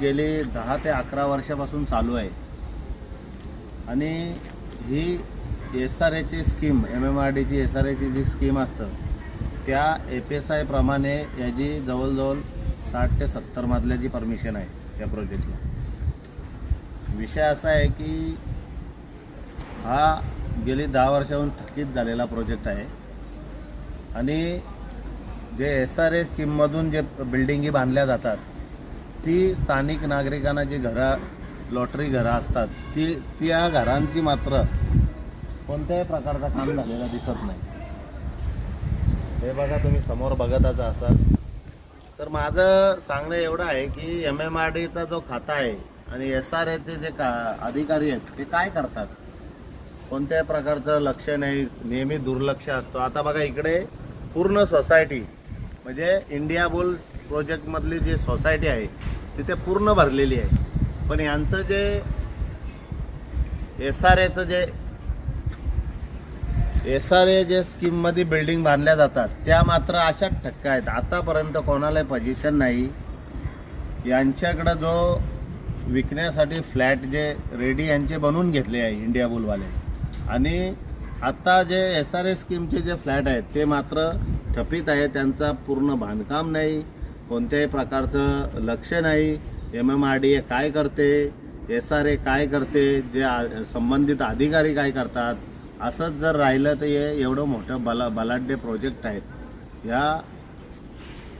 गेली दहा ते अकरा वर्षापासून चालू आहे. आणि ही एस आर एची स्कीम एम एम आर डीची एस आर एची जी स्कीम असतं त्या एफ एस आयप्रमाणे याची जवळजवळ साठ ते सत्तर मधल्याची परमिशन आहे या प्रोजेक्टला विषय असा आहे की हा गेली दहा वर्षाहून थकीत झालेला प्रोजेक्ट आहे. आणि जे एस आर ए स्कीममधून जे बिल्डिंगी बांधल्या जातात ती स्थानिक नागरिकांना जी घरं लॉटरी घरं असतात ती त्या घरांची मात्र कोणत्याही प्रकारचं काम झालेला दिसत नाही. हे बघा तुम्ही समोर बघतच असाल. तर माझं सांगणं एवढं आहे की एम एम आर डीचा जो खाता आहे आणि एस आर एचे जे का अधिकारी आहेत ते काय करतात? कोणत्याही प्रकारचं लक्ष नाही नेहमी दुर्लक्ष असतो. आता बघा इकडे पूर्ण सोसायटी म्हणजे इंडिया बुल्स प्रोजेक्टमधली जी सोसायटी आहे तिथे पूर्ण भरलेली आहे. पण यांचं जे एस आर एचं जे एस आर ए जे स्कीममध्ये बिल्डिंग बांधल्या जातात त्या मात्र अशाच ठक्का आहेत. आतापर्यंत कोणालाही पोझिशन नाही. यांच्याकडं जो विकण्यासाठी फ्लॅट जे रेडी यांचे बनवून घेतले आहे इंडिया बुलवाले आणि आत्ता जे एस आर ए स्कीमचे जे फ्लॅट आहेत ते मात्र ठपित आहे. त्यांचा पूर्ण बांधकाम नाही. कोणत्याही प्रकारचं लक्ष नाही. M M R D A काय करते? एस आर ए काय करते? जे संबंधित अधिकारी काय करतात? असंच जर राहिलं तर हे एवढं मोठं बला बलाढ्य प्रोजेक्ट आहेत ह्या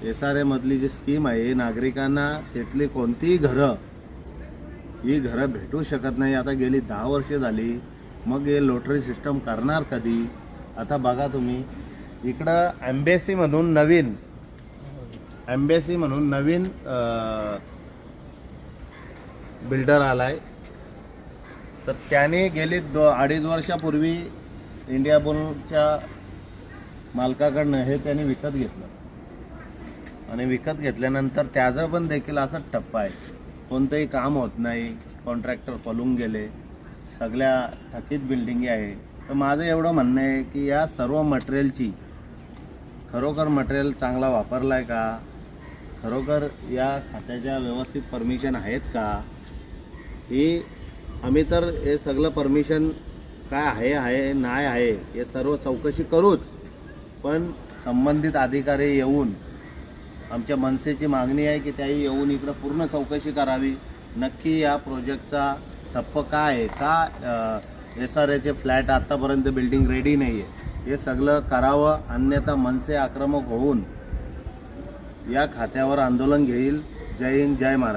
एस आर एमधली जी स्कीम आहे नागरिकांना तिथली कोणतीही घरं ही घरं भेटू शकत नाही. आता गेली दहा वर्ष झाली. मग हे लॉटरी सिस्टम करणार कधी? आता बघा तुम्ही. इकडं ॲम्बेसीमधून नवीन ॲम्बेसी म्हणून नवीन बिल्डर आला आहे तर त्याने गेली दो अडीच वर्षापूर्वी इंडिया बुलच्या मालकाकडनं हे त्याने विकत घेतलं. आणि विकत घेतल्यानंतर त्याचं पण देखील असं टप्पा आहे. कोणतंही काम होत नाही कॉन्ट्रॅक्टर पलून गेले सगळ्या थकीत बिल्डिंगी आहे. तर माझं एवढं म्हणणं आहे की या सर्व मटेरियलची खरोखर मटेरियल चांगला वापरला आहे का? खरोखर या खात्याच्या व्यवस्थित परमिशन आहेत का? ही आम्ही तर हे सगळं परमिशन काय आहे आहे नाही आहे हे सर्व चौकशी करूच. पण संबंधित अधिकारी येऊन आमच्या मनसेची मागणी आहे की त्याही येऊन इकडं पूर्ण चौकशी करावी. नक्की या प्रोजेक्टचा ठप्प काय आहे? का एस आर एचे फ्लॅट आत्तापर्यंत बिल्डिंग रेडी नाही आहे हे सगळं करावं अन्यथा मनसे आक्रमक होऊन या खात्यावर आंदोलन घेईल. जय हिंद जय महाराष्ट्र.